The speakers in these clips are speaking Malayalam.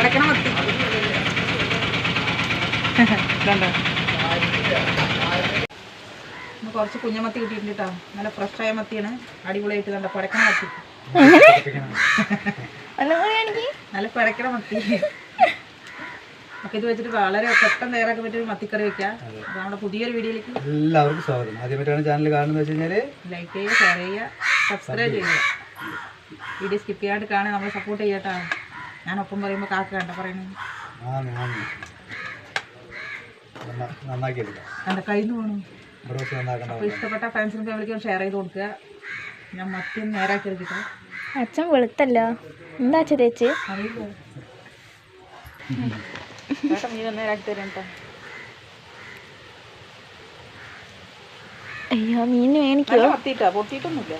കിടക്കണ മത്തി കുറച്ച് കുഞ്ഞമത്തി കിട്ടിയിട്ടുണ്ട് കേട്ടോ നല്ല ഫ്രഷായ മത്തിയാണ്. അടിപൊളിയായിട്ട് കണ്ട പടക്കണ മത്തി നല്ല പടക്കണ മത്തി അപ്പൊ ഇത് വെച്ചിട്ട് വളരെ പെട്ടെന്ന് തയ്യാറാക്കാൻ പറ്റിയ മത്തിക്കറി വെക്കാം. നമ്മുടെ പുതിയൊരു വീഡിയോയിലേക്ക്. എല്ലാവർക്കും സ്വാഗതം. ആദ്യമായിട്ടാണ് ചാനൽ കാണുന്നത് വെച്ച് കഴിഞ്ഞാൽ ലൈക്ക് ചെയ്യുക ഷെയർ ചെയ്യുക സബ്സ്ക്രൈബ് ചെയ്യുക. വീഡിയോ സ്കിപ്പ് ചെയ്യാണ്ട് കാണാൻ നമ്മളെ സപ്പോർട്ട് ചെയ്യട്ടോ. ഞാൻ ഒപ്പം പറയുമ്പോൾ കാക്ക കണ്ട പറയണേ? നിന്ന് പോകണം ഇവിടെ അപ്പോൾ ഇഷ്ടപ്പെട്ട ഫ്രണ്ട്സിനും ഫാമിലിക്കും ഷെയർ ചെയ്ത് കൊടുക്കുക. ഞാൻ മത്തി നേരാക്കി എടുക്കട്ടെ? അച്ഛൻ വെളുത്തല്ലോ. എന്താ ചേച്ചി? തേച്ച് അറിയില്ല. ചേട്ടാ മീൻ നേരാക്കി തരാം കേട്ടോ. അയ്യോ മീൻ മത്തിയിട്ടാ പൊട്ടിയിട്ടൊന്നുമില്ല.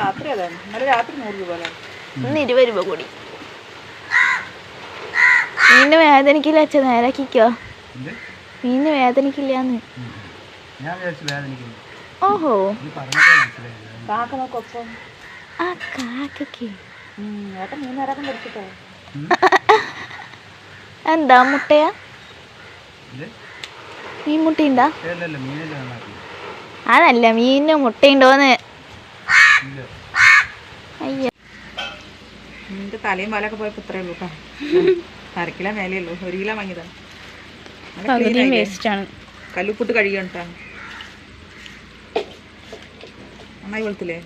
രാത്രി അതാണ്. രാത്രി നൂറ് രൂപ അല്ലേ? ഇന്ന് ഇരുപത് രൂപ കൂടി. മീനിന് വേദനിക്കില്ല അച്ഛൻ നേരാക്കിക്കോ എന്ത്? മീനിന് വേദനിക്കില്ലാന്ന്. ഞാൻ വിചാരിച്ചു വേദനിക്കുന്നു. ഓഹോ. ആ എന്താ മുട്ടയാ? ഇത് മീൻ മുട്ടയുണ്ടാ? അതല്ല മീനിന് മുട്ടയുണ്ടോന്ന്. ഇല്ല. അയ്യോ. നിന്റെ തലയും വലൊക്കെ പോയപ്പോ ഇത്രയേ ഉള്ളൂ കേട്ടോ അര കിലോ മേലേ ഉള്ളൂ ഒരു കിലോ വാങ്ങിയതാണ് കല്ലുപ്പിട്ട് കഴുകണം കേട്ടോ നന്നായി വെളുത്തില്ലേ?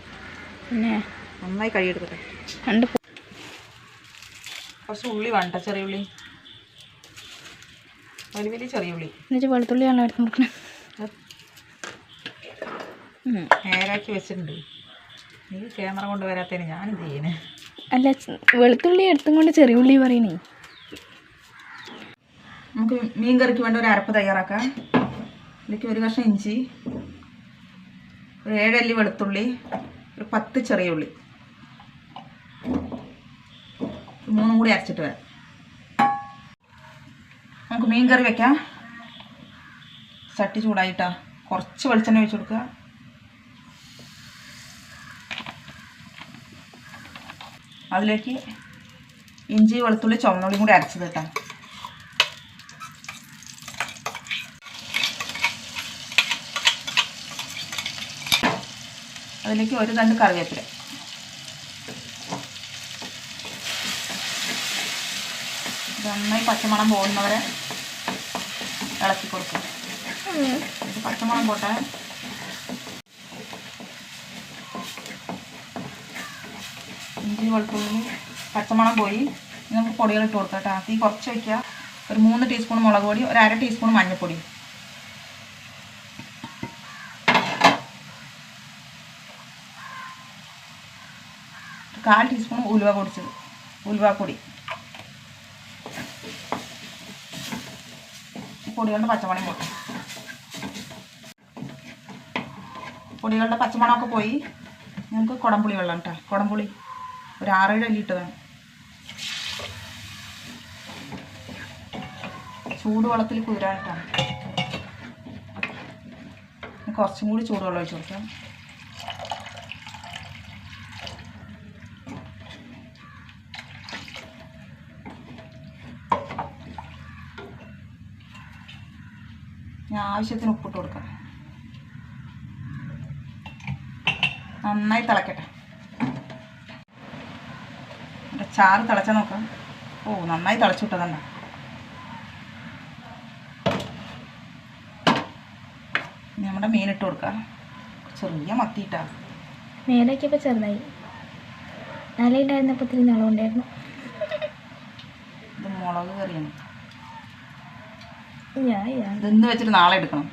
നന്നായി കഴുകിയെടുക്കട്ടെ. കുറച്ച് ഉള്ളി വേണ്ട ചെറിയ ഉള്ളി. വലിയ വലിയ ചെറിയ ഉള്ളി. എന്നിട്ട് വെളുത്തുള്ളിയാണല്ലോ എടുത്ത് നോക്കണേ നേരാക്കി വെച്ചിട്ടുണ്ട്. നീ ക്യാമറ കൊണ്ട് വരാത്തതിന് ഞാനെന്ത് ചെയ്യണേ? അല്ല വെളുത്തുള്ളി എടുത്തും കൊണ്ട് ചെറിയ ഉള്ളി പറയണേ. നമുക്ക് മീൻ കറിക്ക് വേണ്ട ഒരു അരപ്പ് തയ്യാറാക്കാം. ഇതിലേക്ക് ഒരു കഷ്ണം ഇഞ്ചി ഒരു ഏഴല്ലി വെളുത്തുള്ളി ഒരു പത്ത് ചെറിയ ഉള്ളി. മൂന്നും കൂടി അരച്ചിട്ട് വരാം. നമുക്ക് മീൻ കറി വെക്കാം. ചട്ടി ചൂടായിട്ടാ. കുറച്ച് വെളിച്ചെണ്ണ ഒഴിച്ചു കൊടുക്കുക. അതിലേക്ക് ഇഞ്ചി വെളുത്തുള്ളി ചുവന്നുള്ളിയും കൂടി അരച്ചത് കേട്ടോ. അതിലേക്ക് ഒരു തണ്ട് കറിവേപ്പില. നന്നായി പച്ചമണം പോകുന്നവരെ ഇളക്കി കൊടുക്കും. പച്ചമണം പോട്ടെ. ഇഞ്ചി വെളുത്തുള്ളി പച്ചമണം പോയി. നമുക്ക് പൊടികൾ ഇട്ട് കൊടുക്കാം കേട്ടോ. തീ കുറച്ച് വയ്ക്കുക. ഒരു മൂന്ന് ടീസ്പൂൺ മുളക് പൊടി ഒരു അര ടീസ്പൂൺ മഞ്ഞൾപ്പൊടി. കാൽ ടീസ്പൂൺ ഉലുവ പൊടിച്ചത്. ഉലുവപ്പൊടി പൊടികളുടെ പച്ചമണം പോട്ടെ പൊടികളുടെ പച്ചമണമൊക്കെ പോയി. നമുക്ക് കുടംപുളി വെള്ളം കേട്ടോ കുടംപുളി ഒരു ആറേഴ് അല്ലി ഇട്ടതാണ്. ചൂടുവെള്ളത്തിൽ കുതിരാനിട്ടാണ് കുറച്ചും കൂടി ചൂടുവെള്ളം ഒഴിച്ചു കൊടുക്കാം. ഞാൻ ആവശ്യത്തിന് ഉപ്പിട്ട് കൊടുക്കാം. നന്നായി തിളക്കട്ടെ. ചാറ് തിളച്ചാൽ നോക്കാം. ഓ നന്നായി തിളച്ചു വിട്ടതണ്ട നമ്മുടെ മീനിട്ട് കൊടുക്കാം. ചെറിയ മത്തിയിട്ടാ. മീനൊക്കെ ചെറുതായി. നിലയിലായിരുന്നപ്പോൾ ഇത്തിരി നിളവുണ്ടായിരുന്നു ഇത് മുളക് കറിയാണ്. യാ വെച്ചിട്ട് നാളെ എടുക്കണം.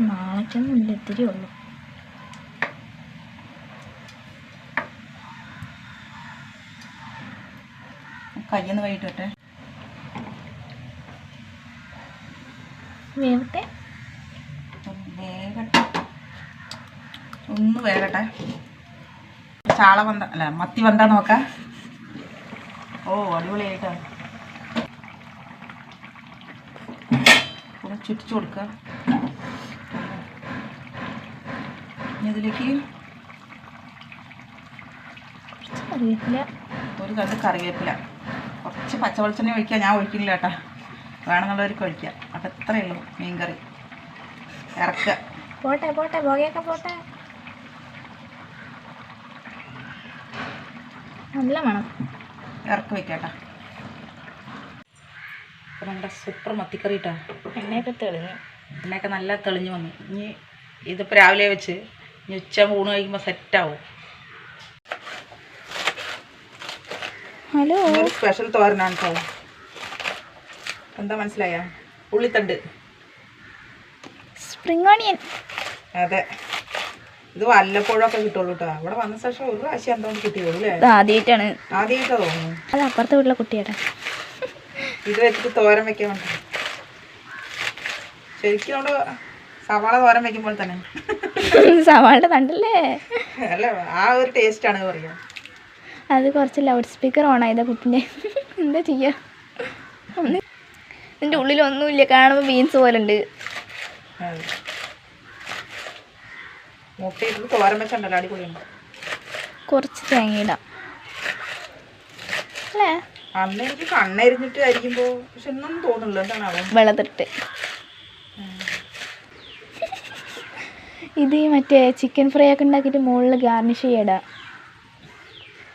നാളേക്കൊന്നുമില്ല ഇത്തിരി ഉള്ളു. കയ്യിൽ നിന്ന് കൈയിട്ടെ വേവട്ടെ. വേകട്ടെ ഒന്ന് വേകട്ടെ ചാള വന്ന അല്ല മത്തി വന്താ നോക്കാം. ഓ അടിപൊളിയായിട്ടാ. ഒന്ന് ചുറ്റിച്ചു കൊടുക്കുക ഇതിലേക്ക് ഒരു കണ്ട് കറിവേപ്പില. കുറച്ച് പച്ചവെളിച്ചെണ്ണ ഒഴിക്കുക ഞാൻ ഒഴിക്കില്ല കേട്ടാ. വേണമെന്നുള്ളവർക്ക് ഒഴിക്കുക അപ്പം ഇത്രയേ ഉള്ളൂ മീൻ കറി ഇറക്കുക. പോട്ടെ പോട്ടെ പോകയൊക്കെ പോട്ടെ. നല്ല മണം. ഇറക്കി വെക്കാട്ടാ. അപ്പം നമ്മുടെ സൂപ്പർ മത്തിക്കറി ഇട്ടാ എണ്ണയൊക്കെ തെളിഞ്ഞു. എണ്ണയൊക്കെ നല്ല തെളിഞ്ഞു വന്നു. ഇനി ഇതിപ്പോൾ രാവിലെ വെച്ച് ഇനി ഉച്ച ഊണ് കഴിക്കുമ്പോൾ സെറ്റാവും ഹലോ. സ്പെഷ്യൽ തോരനാണ് കേട്ടോ എന്താ മനസ്സിലായ? ഉള്ളിത്തണ്ട്. സ്പ്രിംഗ് ഓണിയൻ അതെ. ഇത് വല്ലപ്പോഴൊക്കെ കിട്ടുള്ളൂ കേട്ടോ അവിടെ വന്ന ശേഷം ഒരു പ്രാവശ്യം എന്തോണ്ട് കിട്ടിയുള്ളൂ അല്ലേ? ആദ്യമായിട്ടാണ് ആദ്യമായിട്ടാ തോന്നുന്നു. അത് അപ്പുറത്തെ വീട്ടിലെ കുട്ടിയേട്ടാ ഇത് വെച്ചിട്ട് തോരൻ വെക്കാൻ വേണ്ടി. ശരിക്കും അവിടെ സവാള തോരൻ വെക്കുമ്പോൾ തന്നെ. സവാളുടെ തണ്ടല്ലേ? അല്ല ആ ഒരു ടേസ്റ്റാണ് പറയുക അത് കുറച്ച് ലൗഡ് സ്പീക്കർ ഓൺ ആയതാ കുട്ടിന്റെ. എന്താ ചെയ്യാ? ഇതിന്റെ ഉള്ളിലൊന്നുമില്ല കാണുമ്പോൾ ബീൻസ് പോലെ ഉണ്ട് അതെ. മുട്ടയിട്ട് തോരൻ വെച്ചുണ്ടല്ലോ അടിപൊളിയാണ് കുറച്ച് തേങ്ങ ഇടാം അല്ലേ? അന്ന് എനിക്ക് കണ്ണരിഞ്ഞിട്ട് അരിക്കുമ്പോ പക്ഷെ ഒന്നും തോന്നുന്നില്ല എന്താണാവോ വെള്ളത്തിട്ട് ഇത് മറ്റേ ചിക്കൻ ഫ്രൈ ഒക്കെ ഉണ്ടാക്കിയിട്ട് മുകളിൽ ഗാർണിഷ് ചെയ്യടാ.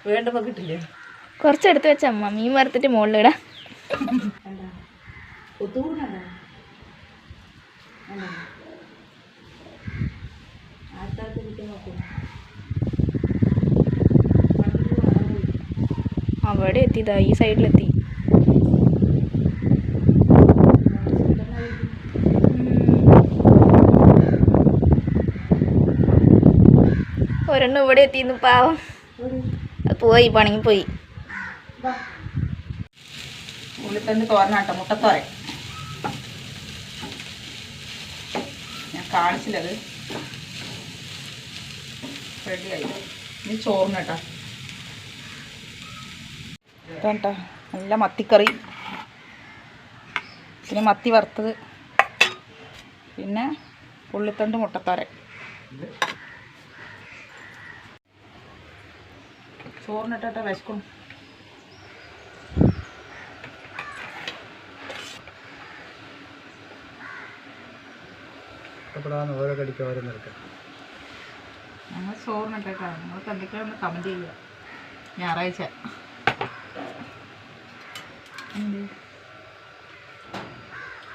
വേണ്ടപ്പോ കിട്ടില്ലേ? കുറച്ച് എടുത്ത് വെച്ച അമ്മ മീൻ വറുത്തിട്ട് മുകളിൽ അവിടെ എത്തിയതാ ഈ സൈഡിലെത്തി. ഒരെണ്ണം ഇവിടെ എത്തിയിരുന്നു പാവം. പോയി പണങ്ങി പോയി. ഉള്ളിത്തണ്ട് തോരനാട്ടോ മുട്ടത്തോരൻ. ഞാൻ കാണിച്ചില്ലത്. റെഡിയായി. ഇനി ചോറിന് കേട്ടോ. കേട്ടോ നല്ല മത്തിക്കറി. പിന്നെ മത്തി വറുത്തത്. പിന്നെ ഉള്ളിത്തണ്ട് മുട്ടത്തോരൻ. ചോറിനിട്ടോ വിശക്കും. ഓരോ കടിക്ക് ഓരോ നിൽക്കാം ഞങ്ങൾ ചോറിനിട്ടേക്കാ നിങ്ങൾക്ക് എന്തൊക്കെയാണെന്ന് കമന്റ് ചെയ്യുക. ഞായറാഴ്ച?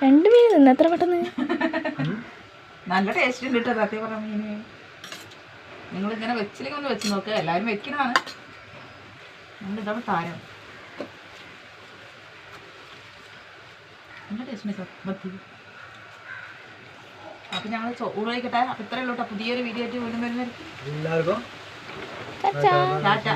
രണ്ട് മീൻ നിന്ന് എത്ര പെട്ടെന്ന്? നല്ല ടേസ്റ്റ് ഉണ്ട് കേട്ടോ സത്യം പറഞ്ഞ മീന്. നിങ്ങളിങ്ങനെ വെച്ചില്ലെങ്കിൽ ഒന്ന് വെച്ച് നോക്കുക എല്ലാവരും വെക്കണതാണ്. ഇതാണ് താരം. നല്ല ടേസ്റ്റ് ഉണ്ട്? മത്തി അപ്പം ഞങ്ങൾ ഊണ് കഴിക്കട്ടെ അപ്പം ഇത്രയേ കേട്ടോ പുതിയൊരു വീഡിയോ ആയിട്ട് വീണ്ടും വരുന്നത് എല്ലാവർക്കും ചാച്ചാ ടാറ്റ.